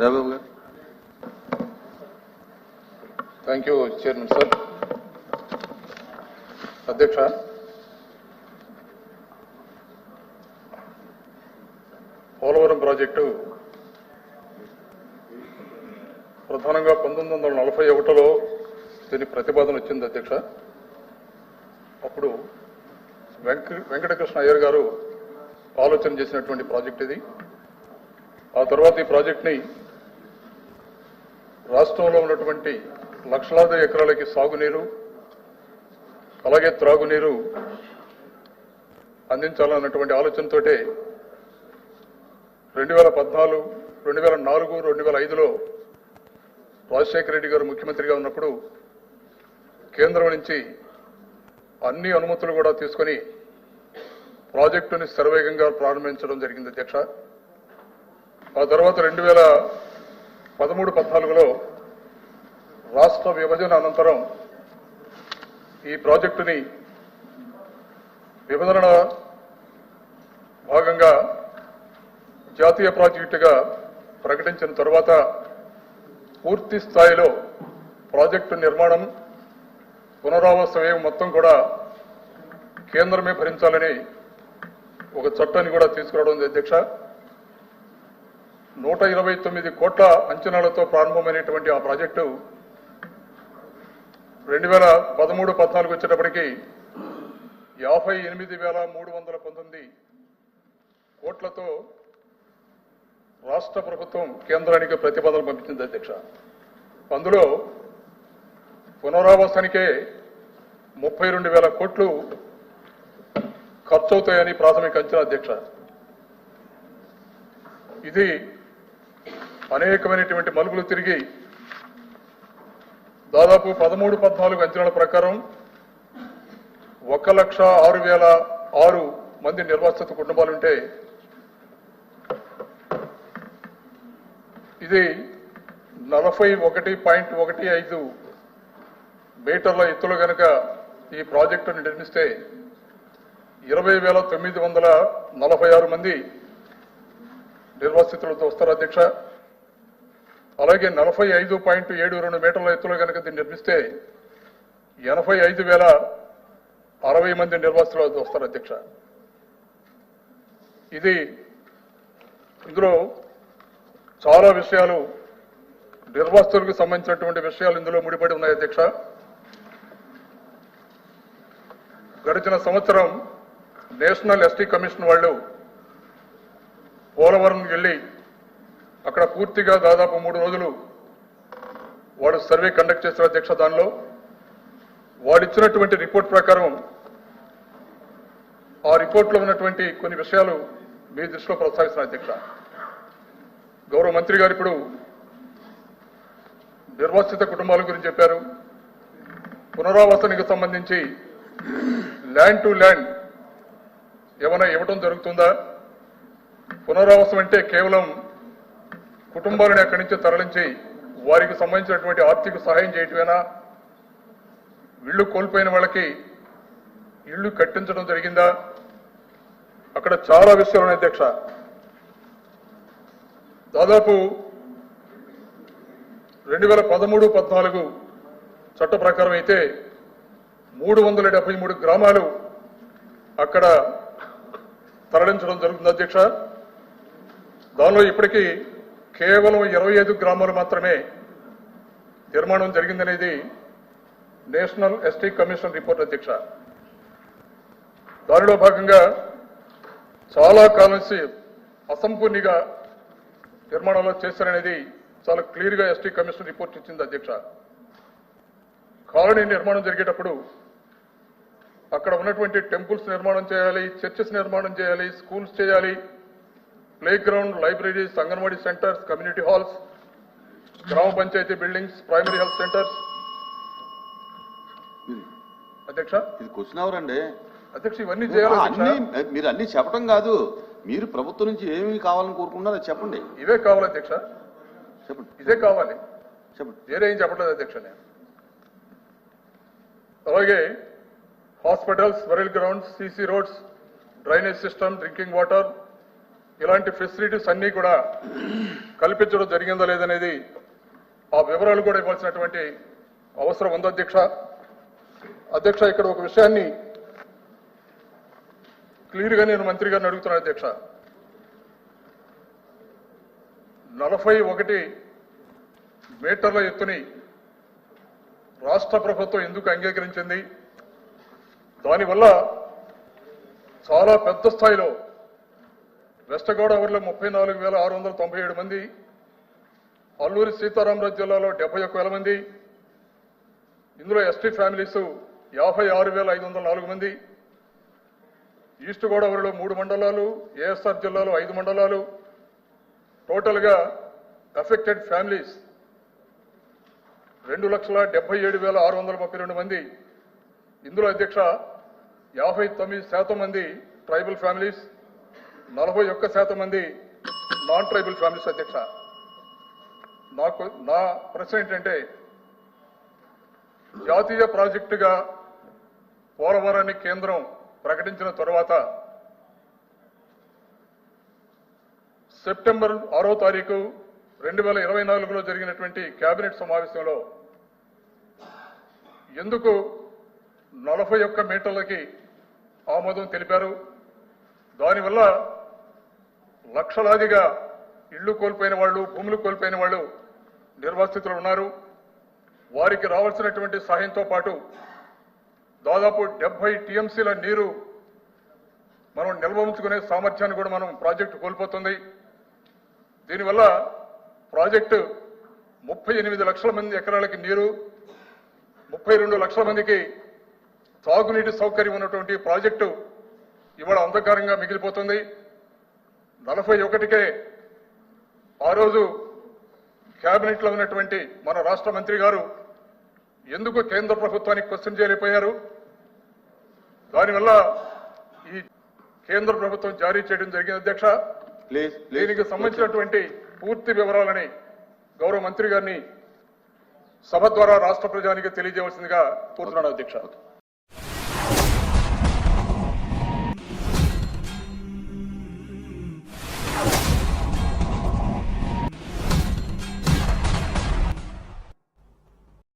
రాబాబు గారు. Thank you chairman sir అధ్యక్ష. Polavaram project ప్రధానంగా పంతొమ్మిది వందల నలభై ఒకటిలో దీని ప్రతిపాదన వచ్చింది అధ్యక్ష. అప్పుడు వెంక వెంకటకృష్ణ అయ్యర్ గారు ఆలోచన చేసినటువంటి ప్రాజెక్ట్ ఇది. ఆ తర్వాత ఈ ప్రాజెక్ట్ని రాష్ట్రంలో ఉన్నటువంటి లక్షలాది ఎకరాలకి సాగునీరు అలాగే త్రాగునీరు అందించాలన్నటువంటి ఆలోచనతోటే రెండు వేల పద్నాలుగు రెండు వేల నాలుగు రెండు వేల ఐదులో రాజశేఖర రెడ్డి గారు ముఖ్యమంత్రిగా ఉన్నప్పుడు కేంద్రం నుంచి అన్ని అనుమతులు కూడా తీసుకొని ప్రాజెక్టుని శరవేగంగా ప్రారంభించడం జరిగింది అధ్యక్ష. ఆ తర్వాత రెండు వేల పదమూడు పద్నాలుగులో రాష్ట్ర విభజన అనంతరం ఈ ప్రాజెక్టుని విభజన భాగంగా జాతీయ ప్రాజెక్టుగా ప్రకటించిన తర్వాత పూర్తి స్థాయిలో ప్రాజెక్టు నిర్మాణం పునరావాస వ్యయం మొత్తం కూడా కేంద్రమే భరించాలని ఒక చట్టాన్ని కూడా తీసుకురావడం అధ్యక్ష. నూట ఇరవై తొమ్మిది కోట్ల అంచనాలతో ప్రారంభమైనటువంటి ఆ ప్రాజెక్టు రెండు వేల పదమూడు పద్నాలుగు వచ్చేటప్పటికి యాభై ఎనిమిది వేల మూడు వందల పంతొమ్మిది కోట్లతో రాష్ట్ర ప్రభుత్వం కేంద్రానికి ప్రతిపాదనలు పంపించింది అధ్యక్ష. అందులో పునరావాసానికే ముప్పై రెండు వేల కోట్లు ఖర్చవుతాయని ప్రాథమిక అంచనా అధ్యక్ష. ఇది అనేకమైనటువంటి మలుపులు తిరిగి దాదాపు పదమూడు పద్నాలుగు అంచనాల ప్రకారం ఒక లక్ష ఆరు వేల ఆరు మంది నిర్వాసిత కుటుంబాలుంటే ఇది నలభై ఒకటి పాయింట్ ఒకటి ఐదు మీటర్ల ఎత్తులో కనుక ఈ ప్రాజెక్టును నిర్మిస్తే ఇరవై వేల తొమ్మిది వందల నలభై ఆరు మంది నిర్వాసితులతో వస్తారు అధ్యక్ష. అలాగే నలభై ఐదు పాయింట్ ఏడు రెండు మీటర్ల ఎత్తులో కనుక దీన్ని నిర్మిస్తే ఎనభై ఐదు వేల అరవై మంది నిర్వాసితులు వస్తారు అధ్యక్ష. ఇది ఇందులో చాలా విషయాలు నిర్వాసితులకు సంబంధించినటువంటి విషయాలు ఇందులో ముడిపడి ఉన్నాయి అధ్యక్ష. గడిచిన సంవత్సరం నేషనల్ ఎస్టీ కమిషన్ వాళ్ళు పోలవరం వెళ్ళి అక్కడ పూర్తిగా దాదాపు మూడు రోజులు వాడు సర్వే కండక్ట్ చేసిన అధ్యక్ష దానిలో. వాడు ఇచ్చినటువంటి రిపోర్ట్ ప్రకారం ఆ రిపోర్ట్లో ఉన్నటువంటి కొన్ని విషయాలు మీ దృష్టిలో ప్రస్తావిస్తున్నారు అధ్యక్ష. గౌరవ మంత్రి గారు ఇప్పుడు నిర్వాసిత కుటుంబాల గురించి చెప్పారు. పునరావాసానికి సంబంధించి ల్యాండ్ టు ల్యాండ్ ఏమైనా ఇవ్వటం జరుగుతుందా? పునరావాసం అంటే కేవలం కుటుంబాలను అక్కడి నుంచి తరలించి వారికి సంబంధించినటువంటి ఆర్థిక సహాయం చేయటమేనా? ఇళ్ళు కోల్పోయిన వాళ్ళకి ఇళ్ళు కట్టించడం జరిగిందా? అక్కడ చాలా విషయాలు ఉన్నాయి అధ్యక్ష. దాదాపు రెండు వేల పదమూడు పద్నాలుగు చట్ట ప్రకారం అయితే మూడు వందల డెబ్బై మూడు గ్రామాలు అక్కడ తరలించడం జరుగుతుంది అధ్యక్ష. దానిలో ఇప్పటికీ కేవలం ఇరవై ఐదు గ్రామాలు మాత్రమే నిర్మాణం జరిగిందనేది నేషనల్ ఎస్టీ కమిషన్ రిపోర్ట్ అధ్యక్ష. దానిలో భాగంగా చాలా కాలం నుంచి అసంపూర్ణిగా నిర్మాణంలో చేశారనేది చాలా క్లియర్గా ఎస్టీ కమిషన్ రిపోర్ట్ ఇచ్చింది అధ్యక్ష. కాలనీ నిర్మాణం జరిగేటప్పుడు అక్కడ ఉన్నటువంటి టెంపుల్స్ నిర్మాణం చేయాలి చర్చెస్ నిర్మాణం చేయాలి స్కూల్స్ చేయాలి play ground libraries anganwadi centres community halls గ్రామ panchayat buildings primary health centres అధ్యక్ష ఇది క్వశ్చన్ అవర్ అండి అధ్యక్ష? ఇవన్నీ చేయాలి మీరు అన్ని చెప్పడం కాదు. మీరు ప్రభుత్వం నుంచి ఏమి కావాలని కోరుకున్నారో చెప్పండి. ఇవే కావాలి అధ్యక్ష. చెప్పండి. ఇదే కావాలి. చెప్పండి. వేరే ఏం చెప్పట్లేదు అధ్యక్ష నేను. అలాగే hospitals వెరల్ grounds CC roads drainage system drinking water ఇలాంటి ఫెసిలిటీస్ అన్నీ కూడా కల్పించడం జరిగిందా లేదనేది ఆ వివరాలు కూడా ఇవ్వాల్సినటువంటి అవసరం ఉంది అధ్యక్ష. అధ్యక్ష ఇక్కడ ఒక విషయాన్ని క్లియర్గా నేను మంత్రి గారిని అడుగుతున్నాను అధ్యక్ష. నలభై ఒకటి మీటర్ల ఎత్తుని రాష్ట్ర ప్రభుత్వం ఎందుకు అంగీకరించింది? దానివల్ల చాలా పెద్ద స్థాయిలో వెస్ట్ గోదావరిలో ముప్పై నాలుగు వేల ఆరు వందల తొంభై ఏడు మంది అల్లూరి సీతారామరాజు జిల్లాలో డెబ్బై ఒక్క వేల మంది ఇందులో ఎస్టీ ఫ్యామిలీస్ యాభై ఆరు వేల ఐదు వందల నాలుగు మంది ఈస్ట్ గోదావరిలో మూడు మండలాలు ఏఎస్ఆర్ జిల్లాలో ఐదు మండలాలు టోటల్గా అఫెక్టెడ్ ఫ్యామిలీస్ రెండు లక్షల డెబ్బై ఏడు వేల ఆరు వందల ముప్పై రెండు మంది ఇందులో అధ్యక్ష యాభై తొమ్మిది శాతం మంది ట్రైబల్ ఫ్యామిలీస్ నలభై ఒక్క శాతం మంది నాన్ ట్రైబల్ ఫ్యామిలీస్ అధ్యక్ష. నాకు నా ప్రశ్న ఏంటంటే జాతీయ ప్రాజెక్టుగా పోలవరాన్ని కేంద్రం ప్రకటించిన తర్వాత సెప్టెంబర్ ఆరో తారీఖు రెండు వేల ఇరవై నాలుగులో జరిగినటువంటి కేబినెట్ సమావేశంలో ఎందుకు నలభై ఒక్క మీటర్లకి ఆమోదం తెలిపారు? దానివల్ల లక్షలాదిగా ఇళ్ళు కోల్పోయిన వాళ్ళు భూములు కోల్పోయిన వాళ్ళు నిర్వాసితులు ఉన్నారు. వారికి రావాల్సినటువంటి సహాయంతో పాటు దాదాపు డెబ్బై టీఎంసీల నీరు మనం నిల్వ ఉంచుకునే సామర్థ్యాన్ని కూడా మనం ప్రాజెక్టు కోల్పోతుంది. దీనివల్ల ప్రాజెక్టు ముప్పై ఎనిమిది లక్షల మంది ఎకరాలకి నీరు ముప్పై రెండు లక్షల మందికి తాగునీటి సౌకర్యం ఉన్నటువంటి ప్రాజెక్టు ఇవాళ అంధకారంగా మిగిలిపోతుంది. నలభై ఒకటికే ఆ రోజు కేబినెట్లో ఉన్నటువంటి మన రాష్ట్ర మంత్రి గారు ఎందుకు కేంద్ర ప్రభుత్వానికి క్వశ్చన్ చేయలేకపోయారు? దానివల్ల ఈ కేంద్ర ప్రభుత్వం జారీ చేయడం జరిగింది. అధ్యక్ష దీనికి సంబంధించినటువంటి పూర్తి వివరాలని గౌరవ మంత్రి గారిని సభ ద్వారా రాష్ట్ర ప్రజానికి తెలియజేయవలసిందిగా కోరుతున్నాను అధ్యక్ష.